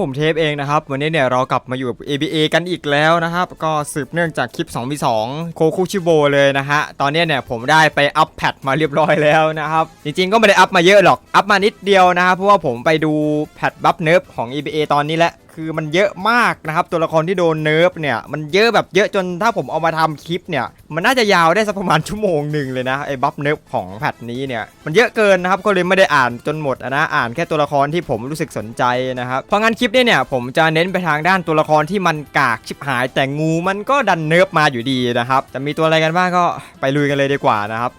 ผมเทปเองนะครับ วันนี้เนี่ยเรากลับมาอยู่กับ ABA กันอีกแล้วนะครับ ก็สืบเนื่องจากคลิป2 v 2โคคุชิโบเลยนะฮะ ตอนนี้เนี่ยผมได้ไปอัพแพทมาเรียบร้อยแล้วนะครับ จริงๆก็ไม่ได้อัพมาเยอะหรอก อัพมานิดเดียวนะครับ เพราะว่าผมไปดูแพทบัฟเนิร์ฟของ ABA ตอนนี้แหละ คือมันเยอะมากนะครับตัวละครที่โดนเนิร์ฟเนี่ยมันเยอะแบบเยอะจนถ้าผมเอามาทำคลิปเนี่ยมันน่าจะยาวได้สักประมาณชั่วโมงหนึ่งเลยนะไอ้บัฟเนิร์ฟของแพทนี้เนี่ยมันเยอะเกินนะครับก็เลยไม่ได้อ่านจนหมดนะอ่านแค่ตัวละครที่ผมรู้สึกสนใจนะครับเพราะงั้นคลิปนี้เนี่ยผมจะเน้นไปทางด้านตัวละครที่มันกากชิบหาย แต่งูมันก็ดันเนิร์ฟมาอยู่ดีนะครับจะมีตัวอะไรกันบ้างก็ไปลุยกันเลยดีกว่านะครับ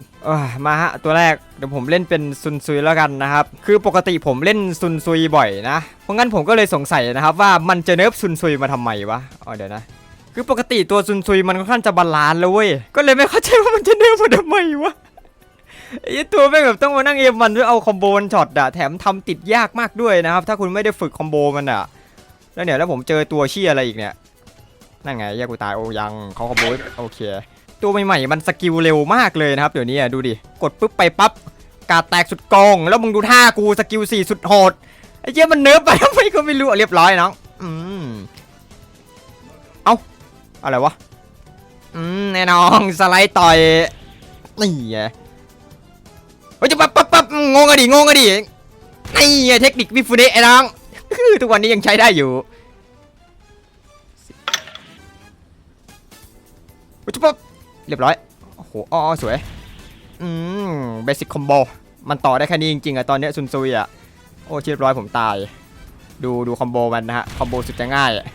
มาฮะตัวแรกเดี๋ยวผมเล่นเป็นซุนซุยแล้วกันนะครับ คือปกติผมเล่นซุนซุยบ่อยนะ เพราะงั้นผมก็เลยสงสัยนะครับว่ามันจะเนิร์ฟซุนซุยมาทำไมวะอ๋อเดี๋ยวนะ คือปกติตัวซุนซุยมันค่อนข้างจะบาลานซ์แล้วเว้ย ก็เลยไม่เข้าใจว่ามันจะเนิร์ฟมาทำไมวะไอ้ตัวแม่งแบบต้องมานั่งเอมมันด้วยเอาคอมโบมันช็อตอะแถมทำติดยากมากด้วยนะครับ ถ้าคุณไม่ได้ฝึกคอมโบมันอะแล้วเนี่ยแล้วผมเจอตัวเชี่ยอะไรอีกเนี่ยนั่นไงแยกกูตายโอ้ยังเขาคอมโบโอเค ตัวใหม่ๆมันสกิลเร็วมากเลยนะครับเดี๋ยวนี้ดูดิ กดปุ๊บไปปั๊บกาแตกสุดกองแล้วมึงดูท่ากูสกิลสี่สุดโหดไอ้เจ้ยมันเนิร์ฟไปทำไมก็ไม่รู้เรียบร้อยน้องอืมเอ้าอะไรวะอืมแน่นอนสไลด์ต่อยนี่ไงเฮ้ยจะปั๊บปั๊บปั๊บงงอะดิงงอะดินี่ไงเทคนิควิฟูเดะไอ้น้องทุกวันนี้ยังใช้ได้อยู่เฮ้ยจะปั๊บ เรียบร้อยโอ้โหอ๋อสวยอืมเบสิ c คอมโบมันต่อได้แค่นี้จริงๆอะตอนเนี้ยซุนซุยอะโอ้เรียบร้อยผมตาย ดูดูคอมโบมันนะฮะคอมโบสุดจะง่ายอะ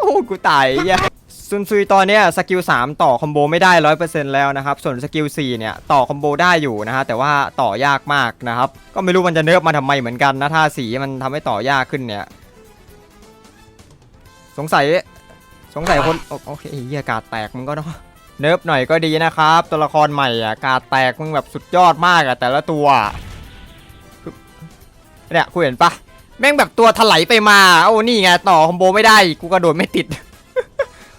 โอ้กูตายไอ้เหี้ยซุนซุยตอนเนี้ยสกิล3ต่อคอมโบไม่ได้ร้อยเปอร์เซ็นต์แล้วนะครับ ส่วนสกิล4เนี่ยต่อคอมโบได้อยู่นะฮะแต่ว่าต่อยากมากนะครับ ก็ไม่รู้มันจะเนิร์ฟมาทำไมเหมือนกันนะถ้าสีมันทำให้ต่อยากขึ้นเนี่ย สงสัย สงสัยคนโอโอเคเฮียกาดแตกมึงก็เนาะ เนิร์ฟหน่อยก็ดีนะครับ ตัวละครใหม่อะกาแตกมึงแบบสุดยอดมากอะแต่ละตัวเนี่ยคุณเห็นปะแม่งแบบตัวถลายไปมาโอ้นี่ไงต่อคอมโบไม่ได้กูกระโดดไม่ติด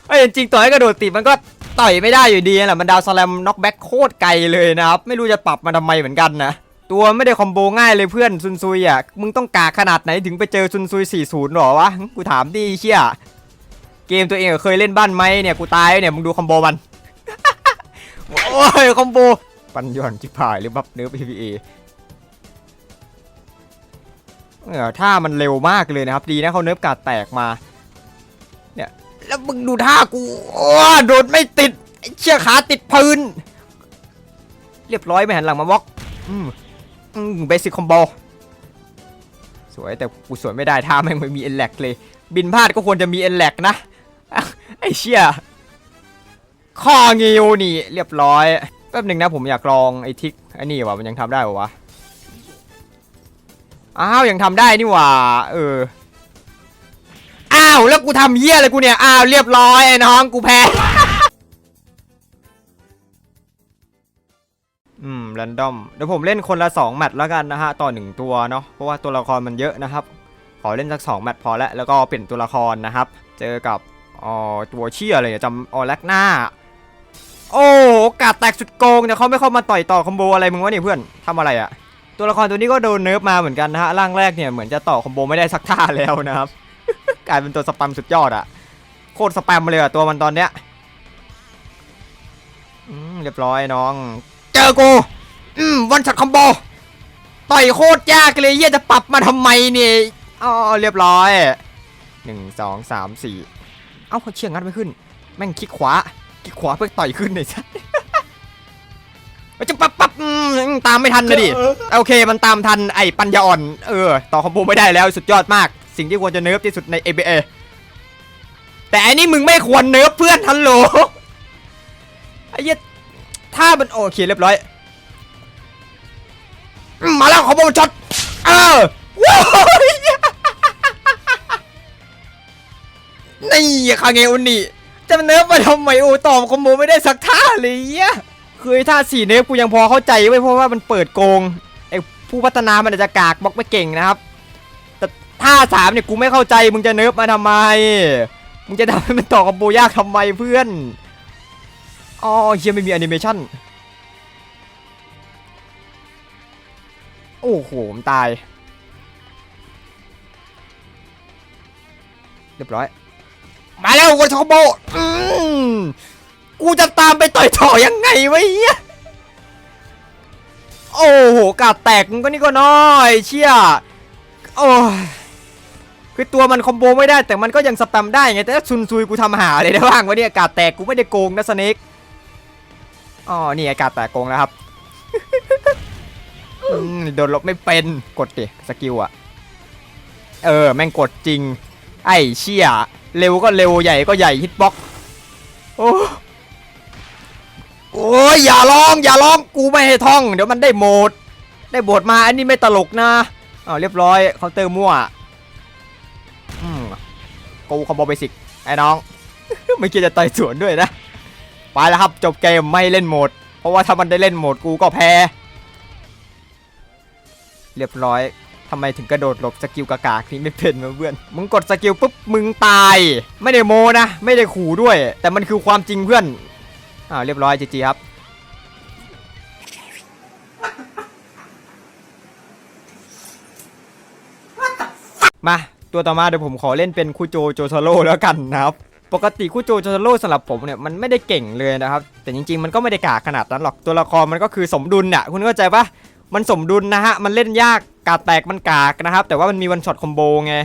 ไอ้จริงต่อให้กระโดดติดมันก็ต่อยไม่ได้อยู่ดีแหละมันดาวสแลมน็อกแบ็คโคตรไกลเลยนะครับ ไม่รู้จะปรับมาทำไมเหมือนกันนะตัวไม่ได้คอมโบง่ายเลยเพื่อนซุนซุยอะมึงต้องกาขนาดไหนถึงไปเจอซุนซุย40หรอวะกูถามดิเชี่ยเกมตัวเองเคยเล่นบ้านไหมเนี่ยกูตายเนี่ยมึงดูคอมโบมัน โอ้ยคอมโบ ปันย่อนจิบหายหรือบัฟเนื้อ PVA เออท่ามันเร็วมากเลยนะครับ ดีนะเขาเนิร์ฟกาดแตกมา เนี่ย แล้วมึงดูท่ากูโอ้โดดไม่ติดเชี่ยขาติดพื้น เรียบร้อยไม่หันหลังมาบล็อก อืมอืมเบสิ c คอมโบสวยแต่กูสวยไม่ได้ท่าแม่งไม่มีเอ็นแลกเลย บินพลาดก็ควรจะมีเอ็นแลกนะไอ้เชี่ย ข้องิวนี่เรียบร้อยแป๊บหนึ่งนะผมอยากลองไอ้ทิกไอ้นี่ว่ะมันยังทำได้ปะวะอ้าวยังทำได้นี่หว่าเอออ้าวแล้วกูทำเหี้ยอะไรกูเนี่ยอ้าวเรียบร้อยไอ้น้องกูแพ้อืมแรนดอมเดี๋ยวผมเล่นคนละ 2 แมตช์แล้วกันนะฮะต่อหนึ่งตัวเนาะเพราะว่าตัวละครมันเยอะนะครับ ขอเล่นสัก 2 แมตช์พอแล้วแล้วก็เปลี่ยนตัวละครนะครับ เจอกับอ๋อตัวเชี่ยอะไรเนี่ยจำออแลกหน้า โอ้กาดแตกสุดโกงเนี่ยเขาไม่เข้ามาต่อยต่อคอมโบอะไรมึงวะเนี่ยเพื่อนทำอะไรอะตัวละครตัวนี้ก็โดนเนิร์ฟมาเหมือนกันนะฮะร่างแรกเนี่ยเหมือนจะต่อคอมโบไม่ได้สักท่าแล้วนะครับกลายเป็นตัวสแปมสุดยอดอะโคตรสแปมเลยอะตัวมันตอนเนี้ยอืมเรียบร้อยน้อง เจอกูอืมวันช็อตคอมโบต่อยโคตรยากเลยเฮียจะปรับมาทำไมเนี่ยอ๋อเรียบร้อยหนึ่งสองสามสี่เอ้าเชี่ยงงัดไม่ขึ้น แม่งคลิกขวา กขวาเพื่อต่อยขึ้นหน่อยสัสมันจะปั๊บปั๊บอืมตามไม่ทันเลยดิโอเคมันตามทันไอ้ปัญญาอ่อน เออ ต่อคอมโบไม่ได้แล้วสุดยอดมาก สิ่งที่ควรจะเนิร์ฟที่สุดใน ABA แต่อันนี้มึงไม่ควรเนิร์ฟเพื่อนฮัลโหลไอ้เหี้ยถ้ามันโอเคเรียบร้อยอืมมาแล้วคอมโบช็อตเออว้าวนี่คาเงอุนิ จะเนิร์ฟมาทำไมโอ้ตอบคอมโบไม่ได้สักท่าเลยอะคือท่าสี่เนิร์ฟกูยังพอเข้าใจไว้เพราะว่ามันเปิดโกงไอ้ผู้พัฒนามันอาจจะกากบล็อกไม่เก่งนะครับ แต่ท่าสามเนี่ยกูไม่เข้าใจมึงจะเนิร์ฟมาทำไม มึงจะทำให้มันต่อคอมโบยากทำไมเพื่อนอ๋อเฮียไม่มีแอนิเมชั่นโอ้โหมตาย เรียบร้อย มาแล้ววันทอโบอืมกูจะตามไปต่อยต่อยังไงวะเฮียโอ้โหกาดแตกมึงก็นี่ก็น้อย เชี่ยโอ้ยคือตัวมันคอมโบไม่ได้แต่มันก็ยังสแปมได้ไง แต่ถ้าซุนซุยกูทำหาอะไรได้บ้างวะเนี่ยกาดแตกกูไม่ได้โกงนะสเน็กอ๋อนี่ไงกาดแตกโกงแล้วครับอืมโดนลบไม่เป็นกดดิสกิลอะเออ แม่งกดจริง ไอ้เชี่ย เร็วก็เร็วใหญ่ก็ใหญ่ฮิตบ็อกโอ้โอ้ยอย่าร้องอย่าร้องกูไม่ให้ท่อง เดี๋ยวมันได้โหมด ได้บทมาอันนี้ไม่ตลกนะอ้าวเรียบร้อยเคาน์เตอร์มั่วอืมกูคอมโบเบสิกไอ้น้องไม่คิดจะต่อยสวนด้วยนะไปแล้วครับจบเกมไม่เล่นโหมด เพราะว่าถ้ามันได้เล่นโหมดกูก็แพ้ เรียบร้อยำไมถึงกระโดดหลบสกิลกากากนี่ไม่เป็นเพื่อน มึงกดสกิลปุ๊บมึงตาย ไม่ได้โมนะ ไม่ได้ขู่ด้วย แต่มันคือความจริงเพื่อนอ่าเรียบร้อยจีจีครับ มาตัวต่อมาเดี๋ยวผมขอเล่นเป็นคูโจโจทาโร่แล้วกันนะครับปกติคูโจโจทาโร่สำหรับผมเนี่ยมันไม่ได้เก่งเลยนะครับ แต่จริงๆมันก็ไม่ได้กากขนาดนั้นหรอกตัวละครมันก็คือสมดุลน่ะคุณเข้าใจปะมันสมดุลนะฮะมันเล่นยาก กาดแตกมันกากนะครับ แต่ว่ามันมีวันช็อตคอมโบไง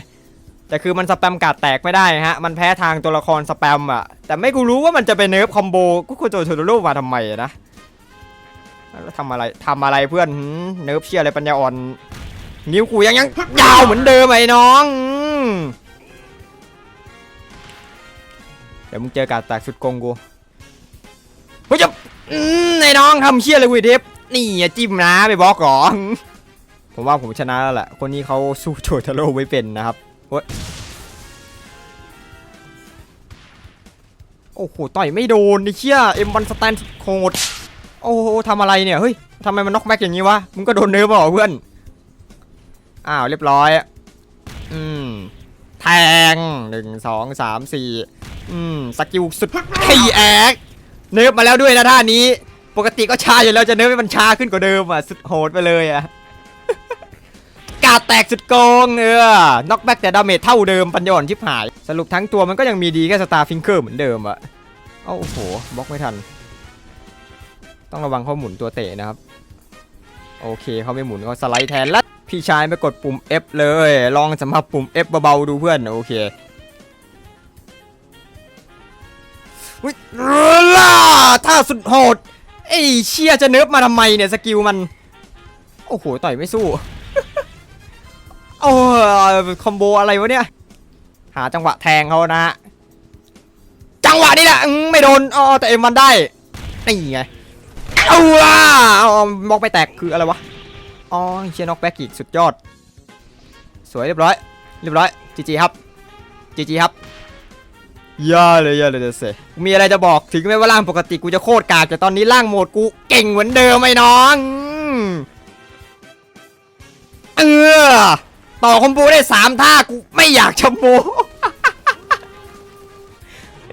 แต่คือมันสแปมกาดแตกไม่ได้ฮะมันแพ้ทางตัวละครสแปมอะแต่ไม่กูรู้ว่ามันจะไปเนิร์ฟคอมโบคูโจโจทาโร่มาทำไมนะแล้วทำอะไรทำอะไรเพื่อนเนิร์ฟเชียอะไรปัญญาอ่อน นิ้วกูยังยังยาวเหมือนเดิมไอ้น้องเดี๋ยวมึงเจอการแตกสุดโกงกูเฮ้ยจะอืมไอ้น้องทำเชี่ยอะไรกูอีกเทปนี่จิ้มนะไปบล็อกหรอ ผมว่าผมชนะแล้วแหละคนนี้เขาสู้โจทาโร่ไม่เป็นนะครับเฮ้ยโอ้โหต่อยไม่โดนไอ้เชี่ยเอ็มวันสแตนโคดโอ้โหทำอะไรเนี่ยเฮ้ยทำไมมันน็อกแม็กอย่างนี้วะมึงก็โดนเนื้อเปล่าเพื่อนอ้าวเรียบร้อยอืมแทงหนึ่งสองสามสี่อืมสกิลสุดขี้แอกเนิร์ฟมาแล้วด้วยนะท่านี้ ปกติก็ชาอยู่แล้วจะเนิร์ฟให้มันชาขึ้นกว่าเดิมอะสุดโหดไปเลยอะ กาดแตกสุดโกงเออน็อกแบ็กแต่ดาเมจเท่าเดิมปัญญาอ่อนชิบหาย สรุปทั้งตัวมันก็ยังมีดีแค่สตาร์ฟิงเกอร์เหมือนเดิมอะเอ้าโอ้โหบล็อกไม่ทัน ต้องระวังเขาหมุนตัวเตะนะครับ โอเคเขาไม่หมุนเขาสไลด์แทนแล้วพี่ชายไม่กดปุ่ม F เลย ลองสำหรับปุ่ม F เบาๆดูเพื่อนโอเควิล่าท่าสุดโหดไอ้เชี่ยจะเนิร์ฟมาทำไมเนี่ยสกิลมัน โอ้โห ต่อยไม่สู้ อคอมโบอะไรวะเนี่ย หาจังหวะแทงเขานะฮะจังหวะนี้แหละไม่โดนอ๋อแต่เอ็มมันได้นี่ไงเอาล่ะเอามองไปแตกคืออะไรวะอ๋อเชียร์น็อกแบ็กอีกสุดยอด สวยเรียบร้อย เรียบร้อยจีจีครับจีจีครับย่าเลยย่าเลยเดเซมีอะไรจะบอกถึงแม้ว่าร่างปกติกูจะโคตรกากแต่ตอนนี้ร่างโหมดกูเก่งเหมือนเดิมไอ้น้องเออ ต่อคอมโบได้สามท่ากูไม่อยากจะโม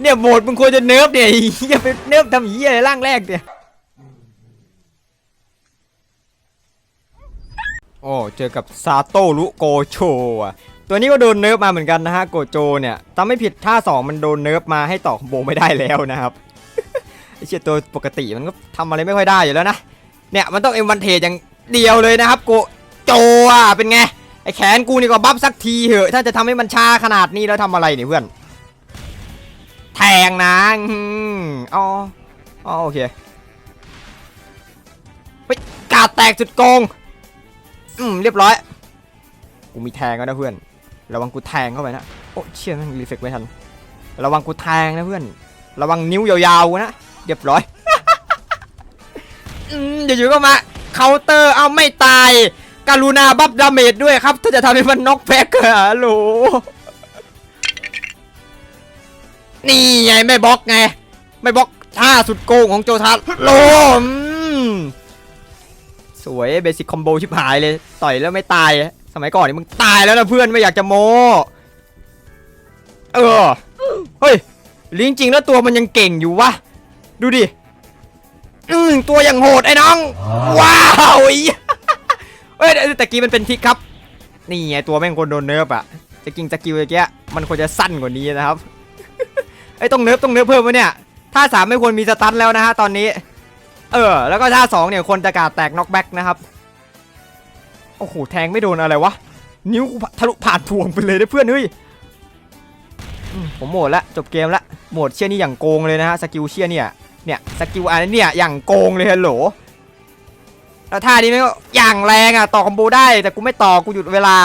เนี่ยโหมดมึงควรจะเนิร์ฟเนี่ยอย่าไปเนิร์ฟทำเหี้ยอะไรร่างแรกเนี่ยโอ้เจอกับซาโตรุโกโชอะตัวนี้ก็โดนเนิร์ฟมาเหมือนกันนะฮะโกโจเนี่ยถ้าไม่ผิดท่า2มันโดนเนิร์ฟมาให้ต่อคอมโบไม่ได้แล้วนะครับไอเชี่ยตัวปกติมันก็ทำอะไรไม่ค่อยได้อยู่แล้วนะเนี่ยมันต้องเอ็มวันเทอย่างเดียวเลยนะครับโกโจอะเป็นไง ไอแขนกูนี่ก็บัฟสักทีเหอะ ถ้าจะทำให้มันชาขนาดนี้แล้วทำอะไรเนี่ยเพื่อน แทงนะอ๋ออ๋อโอเคเฮ้ยกาดแตกสุดโกง อืมเรียบร้อย กูมีแทงแล้วนะเพื่อน ระวังกูแทงเข้าไปนะ โอ้เชี่ยม่งรีเฟกไม่ทัน ระวังกูแทงนะเพื่อน ระวังนิ้วยาวๆนะ เรียบร้อย อืมอยู่ๆก็มาเคาน์เตอร์ เอาไม่ตาย การุณาบัฟดาเมจด้วยครับ ถ้าจะทำให้มันน็อกแพ็กอะฮัลโหลนี่ไงไม่บล็อกไง ไม่บล็อกท่าสุดโกงของโจทัสโลมสวยเบสิ c คอมโบชิบหายเลย ต่อยแล้วไม่ตาย สมัยก่อนนี่มึงตายแล้วนะเพื่อนไม่อยากจะโมเออ เฮ้ยหรือจริงๆแล้วตัวมันยังเก่งอยู่วะ ดูดิ อืมตัวยังโหดไอ้น้อง ว้าวไอ้เหี้ยแต่กี้มันเป็นทิกครับ นี่ไงตัวแม่งคนโดนเนิร์ฟอะจะกิงสกิลเมื่อกี้มันควรจะสั้นกว่านี้นะครับไอ้ต้องเนิร์ฟต้องเนิร์ฟเพิ่มวะเนี่ยท่าสามไม่ควรมีสตันแล้วนะฮะตอนนี้ เออ แล้วก็ท่าสองเนี่ยควรจะกาดแตกน็อกแบ็กนะครับโอ้โหแทงไม่โดนอะไรวะนิ้วทะลุผ่านถ่วงไปเลยนะเพื่อนเฮ้ยผมโหมดละจบเกมละโหมดเชี่ยนี่อย่างโกงเลยนะฮะสกิลเชี่ยเนี่ยเนี่ยสกิลอันนี้เนี่ยอย่างโกงเลยฮัลโหล แล้วท่านี้มันก็อย่างแรงอะต่อคอมโบได้แต่กูไม่ต่อกูหยุดเวลา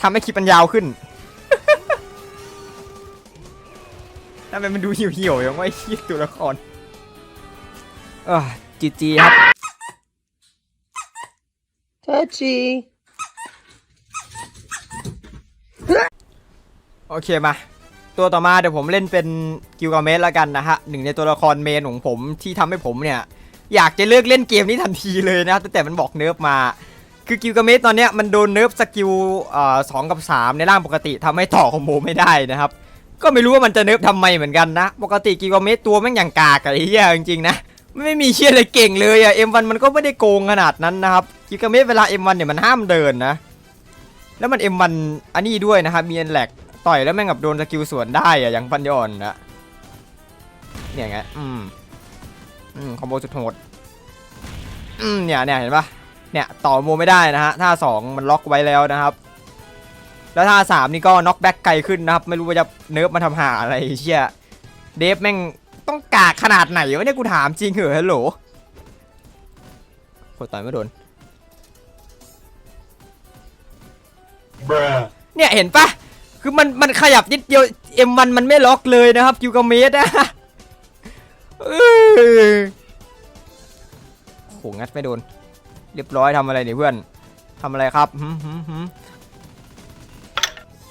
ทำให้คลิปมันยาวขึ้นทำไมมันดูเหี่ยวๆอย่างว่าไอ้เหี้ยตัวละครเออจีจีครับ Touchy. โอเคมา ตัวต่อมาเดี๋ยวผมเล่นเป็นกิลกาเมสแล้วกันนะฮะหนึ่งในตัวละครเมนของผมที่ทำให้ผมเนี่ย อยากจะเลิกเล่นเกมนี้ทันทีเลยนะตั้งแต่มันบอกเนิร์ฟมา คือกิลกาเมสตอนเนี้ยมันโดนเนิร์ฟสกิลสองกับสามในร่างปกติทำให้ต่อคอมโบไม่ได้นะครับ ก็ไม่รู้ว่ามันจะเนิร์ฟทำไมเหมือนกันนะ ปกติกิลกาเมสตัวแม่งอย่างกากอะไอ้เหี้ยจริงๆนะไม่มีเชี่ยอะไรเก่งเลยอะเอ็มวันมันก็ไม่ได้โกงขนาดนั้นนะครับกิลกาเมสเวลาเอ็มวันเนี่ยมันห้ามเดินนะแล้วมันเอ็มวันอันนี้ด้วยนะครับมีอ็นแลกต่อยแล้วแม่งกับโดนสกิลสวนได้อะอย่างปัญญอ่อนนะเนี่ยไงอืม อืมคอมโบสุดโหดอืมเนี่ยเนี่ยเห็นปะเนี่ยต่อโมไม่ได้นะฮะท่าสองมันล็อกไว้แล้วนะครับ แล้วท่าสามนี่ก็น็อกแบ็กไกลขึ้นนะครับ ไม่รู้ว่าจะเนิร์ฟมาทำหาอะไรเชี่ยเดฟแม่งต้องกากขนาดไหนวะเนี่ยกูถามจริงเหรอฮัลโหลโคตรต่อยไม่โดน Bruh. เนี่ยเห็นปะคือมันมันขยับนิดเดียวเอ็มมันมันไม่ล็อกเลยนะครับกิวกาเมสอะเออ โหงัดไม่โดน เรียบร้อยทำอะไรเนี่ยเพื่อนทำอะไรครับ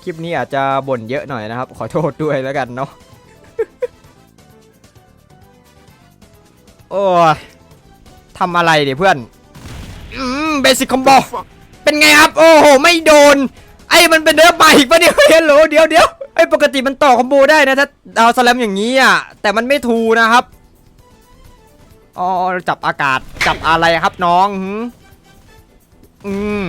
คลิปนี้อาจจะบ่นเยอะหน่อยนะครับ ขอโทษด้วยแล้วกันเนาะโอ้ยทำอะไรเนี่ยเพื่อนอืมเบสิคคอมโบเป็นไงครับ โอ้โห ไม่โดน ไอ้มันเป็นเนื้อใหม่ปะเนี่ยเฮลโหลเดี๋ยวเดี๋ยวไอ้ปกติมันต่อคอมโบได้นะถ้าดาวสแลมอย่างนี้อะแต่มันไม่ทูนะครับ อ๋อจับอากาศจับอะไรครับน้องหืมอืม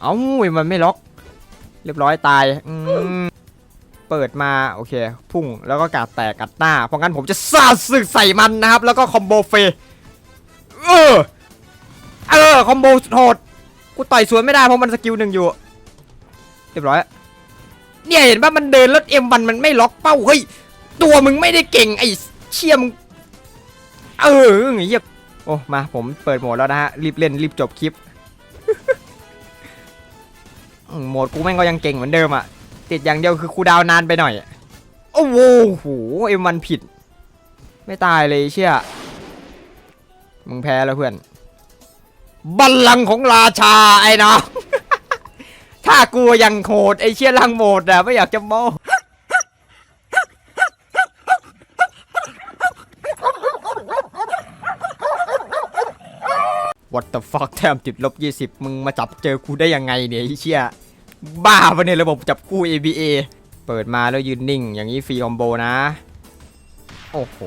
เอ้ามันไม่ล็อก เรียบร้อยตายอืมเปิดมาโอเค พุ่งแล้วก็กาดแตกกัดหน้า เพราะงั้นผมจะสาดสึกใส่มันนะครับ แล้วก็คอมโบเฟเออเออคอมโบสุดโหดกูต่อยสวนไม่ได้เพราะมันสกิลหนึ่งอยู่ เรียบร้อยเนี่ยเห็นป่ะมันเดินแล้วเอ็มวันมันไม่ล็อกเป้าเฮ้ย ตัวมึงไม่ได้เก่งไอ้เชี่ยมเอออย่างเงี้ยโอ้มาผมเปิดโหมดแล้วนะฮะรีบเล่นรีบจบคลิปโหมดกูแม่งก็ยังเก่งเหมือนเดิมอะติดอย่างเดียวคือคูดาวนานไปหน่อยโอ้โหเอ็มันผิด ไม่ตายเลยเชี่ยมึงแพ้แล้วเพื่อนบัลลังก์ของราชาไอ้น้องถ้ากูยังโหดไอ้เชี่ยลังโหมดอะไม่อยากจะโม What the fuck แทมติดลบ20มึงมาจับเจอกูได้ยังไงเนี่ยไอ้เชี่ยบ้าปะเนี่ยระบบจับคู่ ABA เปิดมาแล้วยืนนิ่ง อย่างนี้ฟรีคอมโบนะ โอ้โห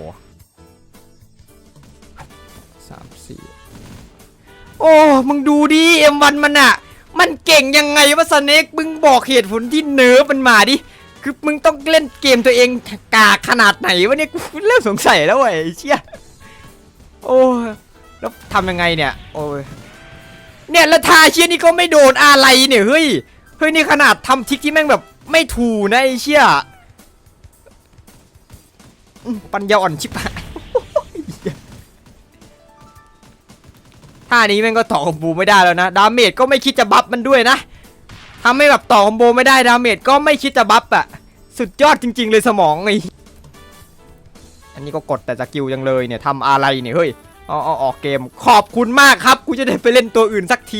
สามสี่โอ้ มึงดูดิเอ็มวันมันอะมันเก่งยังไงวะสเน็กมึงบอกเหตุผลที่เนิร์ฟมันมาดิ คือมึงต้องเล่นเกมตัวเองกากขนาดไหนวะเนี่ยกูเริ่มสงสัยแล้วไอ้เชี่ยโอ้ แล้วทำยังไงเนี่ย โอ้ย เนี่ยแล้วทาเชี่ยนี่ก็ไม่โดนอะไรเนี่ยเฮ้ย เฮ้ยนี่ขนาดทำทิกที่แม่งแบบไม่ถูนะไอ้เชี่ยปัญญาอ่อนชิบหายท่านี้แม่งก็ต่อคอมโบไม่ได้แล้วนะ ดาเมจก็ไม่คิดจะบัฟมันด้วยนะทำให้แบบต่อคอมโบไม่ได้ ดาเมจก็ไม่คิดจะบัฟอะสุดยอดจริง ๆ เลยสมองไออันนี้ก็กดแต่สกิลยังเลยเนี่ยทำอะไรเนี่ยเฮ้ย อ๋ออออกเกม ขอบคุณมากครับ กูจะได้ไปเล่นตัวอื่นสักที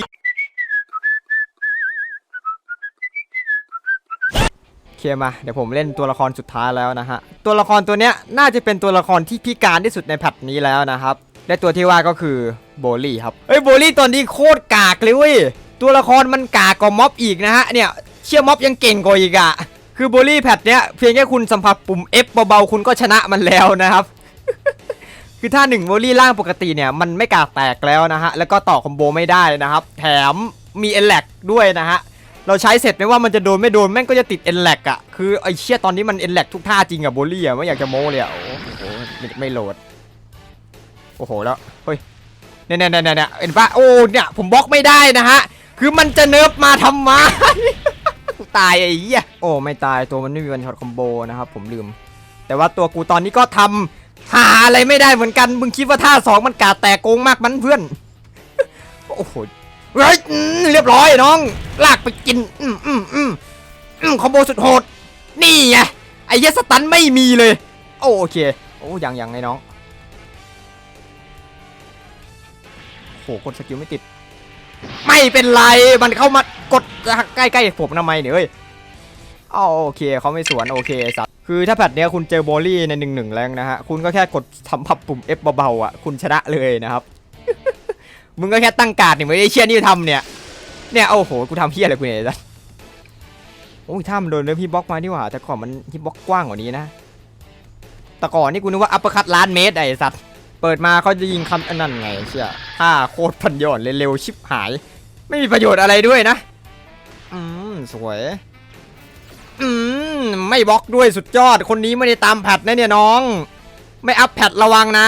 โอเคมา เดี๋ยวผมเล่นตัวละครสุดท้ายแล้วนะฮะ ตัวละครตัวเนี้ยน่าจะเป็นตัวละครที่พิการที่สุดในแพทนี้แล้วนะครับ และตัวที่ว่าก็คือโบลี่ครับเฮ้ยโบลี่ตอนนี้โคตรกากเลยเว้ย ตัวละครมันกากกว่าม็อบอีกนะฮะ เนี่ยเชื่อม็อบยังเก่งกว่าอีกอะคือโบลี่แพทเนี้ยเพียงแค่คุณสัมผัสปุ่ม F เบาๆคุณก็ชนะมันแล้วนะครับ คือถ้าหนึ่งโวลี่ล่างปกติเนี่ยมันไม่กากแตกแล้วนะฮะแล้วก็ต่อคอมโบไม่ได้นะครับแถมมีเอ l แลกด้วยนะฮะเราใช้เสร็จไม่ว่ามันจะโดนไม่โดนแม่งก็จะติดเอ l แลกอะคือไอเชี่ยตอนนี้มันเอ l แลกทุกท่าจริงอะโบลี่อะไม่อยากจะโม้เลยอะโอ้โหไม่โหลด โอ้โหแล้วเฮ้ยเนี่ยเนี่ยเนี่ยเนี่ยเห็นปะโอ้เนี่ยผมบล็อกไม่ได้นะฮะคือมันจะเนิร์ฟมาทำไมตายไอ้เหี้ยโอ้ไม่ตายตัวมันไม่มีวันช็อตคอมโบนะครับผมลืม แต่ว่าตัวกูตอนนี้ก็ทำ หาอะไรไม่ได้เหมือนกัน มึงคิดว่าท่าสองมันกาดแตกโกงมากมันเพื่อน โอ้โหเฮ้ยเรียบร้อยน้อง ลากไปกิน อืมอืมอืมอืมคอมโบสุดโหด นี่ไง ไอ้เยสตันไม่มีเลย โอเค โอ้ยังยังไงน้อง โหกดสกิลไม่ติด ไม่เป็นไร มันเข้ามากดใกล้ๆผมทำไมเนี่ยเฮ้ยอ้าวโอเคเขาไม่สวน โอเคสัตว์ คือถ้าแพทเนี้ยคุณเจอโบลี่ในหนึ่งหนึ่งแรงนะฮะ คุณก็แค่กดทำพับปุ่ม F เบาๆอะ คุณชนะเลยนะครับ มึงก็แค่ตั้งการ์ดนี่ไม่ได้เชี่ยนี่ทำเนี่ย เนี่ยโอ้โห กูทำเพี้ยอะไรกูเนี่ยสัตว์โอ้ยถ้ามันโดนเนื้อพี่บล็อกมาดีกว่า แต่ก่อนมันฮิปบล็อกกว้างกว่านี้นะ แต่ก่อนนี่กูนึกว่าอัปเปอร์คัตล้านเมตรไอ้สัตว์ เปิดมาเขาจะยิงคำอันนั้นไงเชี่ยท่าโคตรพันยอนเลยเร็วชิบหาย ไม่มีประโยชน์อะไรด้วยนะ อืมสวย อืม ไม่บล็อกด้วยสุดยอด คนนี้ไม่ได้ตามแพทนะเนี่ยน้อง ไม่อัพแพทระวังนะ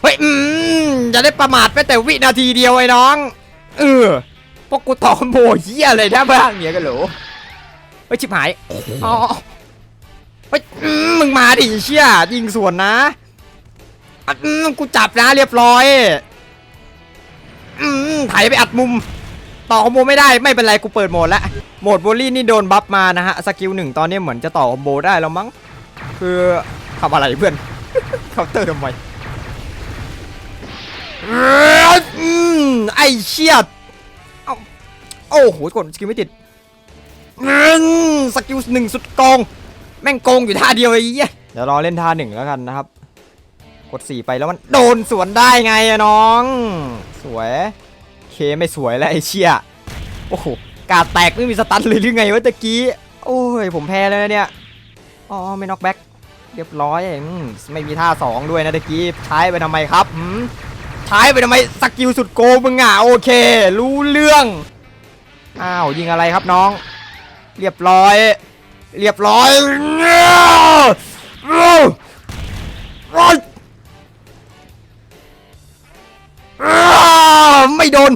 เฮ้ย อืมอย่าได้ประมาทแม้แต่วินาทีเดียวไอ้น้อง เออ พวกกูต่อคอมโบเหี้ยอะไรนะบ้างเนี่ยกันหรอเฮ้ยชิบหาย อ๋อ เฮ้ยอืมมึงมาดิเชี่ยยิงสวนนะอืมกูจับนะเรียบร้อย อืมไถไปอัดมุม ต่อคอมโบไม่ได้ไม่เป็นไรกูเปิดโหมดแล้วโหมดโบลี่นี่โดนบัฟมานะฮะสกิลหนึ่งตอนนี้เหมือนจะต่อคอมโบได้แล้วมั้งคือทำอะไรเพื่อนเคาน์เตอร์ทำไมไอเชี่ยเอาโอ้โหกดสกิลไม่ติดสกิลหนึ่งสุดโกงแม่งโกงอยู่ท่าเดียวไอ้เหี้ยเดี๋ยวรอเล่นท่าหนึ่งแล้วกันนะครับ กด4ไปแล้วมันโดนสวนได้ไงอะน้อง สวย ไม่สวยแล้วไอ้เชี่ยโอ้โหกาดแตกไม่มีสตันเลยหรือไงวะตะกี้โอ้ยผมแพ้แล้วเนี่ยอ๋อไม่น็อกแบ็กเรียบร้อยอมไม่มีท่า2ด้วยนะตะกี้ใช้ไปทำไมครับหืมใช้ไปทำไมสกิลสุดโกงมึงอะโอเค รู้เรื่องอ้าวยิงอะไรครับน้อง เรียบร้อย เรียบร้อยไม่โดน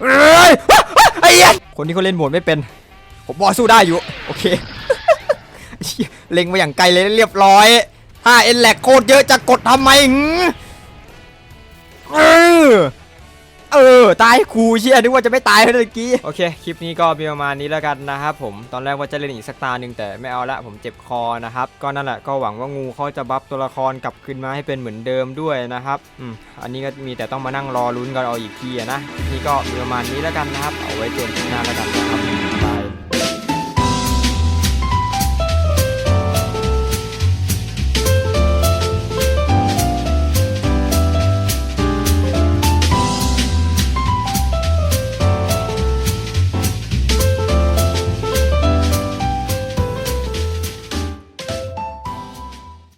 เอ้ยไอ้เหี้ยคนที่เขาเล่นโหมดไม่เป็น ผมบอสู้ได้อยู่ โอเคเล็งมาอย่างไกลเลยเรียบร้อยถ้าเอ็นแหลกโคตรเยอะจะกดทำไมหืมเออ เออ ตายครูเชี่ยนึกว่าจะไม่ตายเมื่อกี้ โอเค คลิปนี้ก็มีประมาณนี้แล้วกันนะครับผม ตอนแรกว่าจะเล่นอีกสักตาหนึ่งแต่ไม่เอาละผมเจ็บคอนะครับ ก็นั่นแหละก็หวังว่างูเขาจะบัฟตัวละครกลับคืนมาให้เป็นเหมือนเดิมด้วยนะครับ อืม อันนี้ก็มีแต่ต้องมานั่งรอลุ้นกันเอาอีกทีนะ นี่ก็มีประมาณนี้แล้วกันนะครับ เอาไว้เจอกันคลิปหน้าแล้วกันนะครับ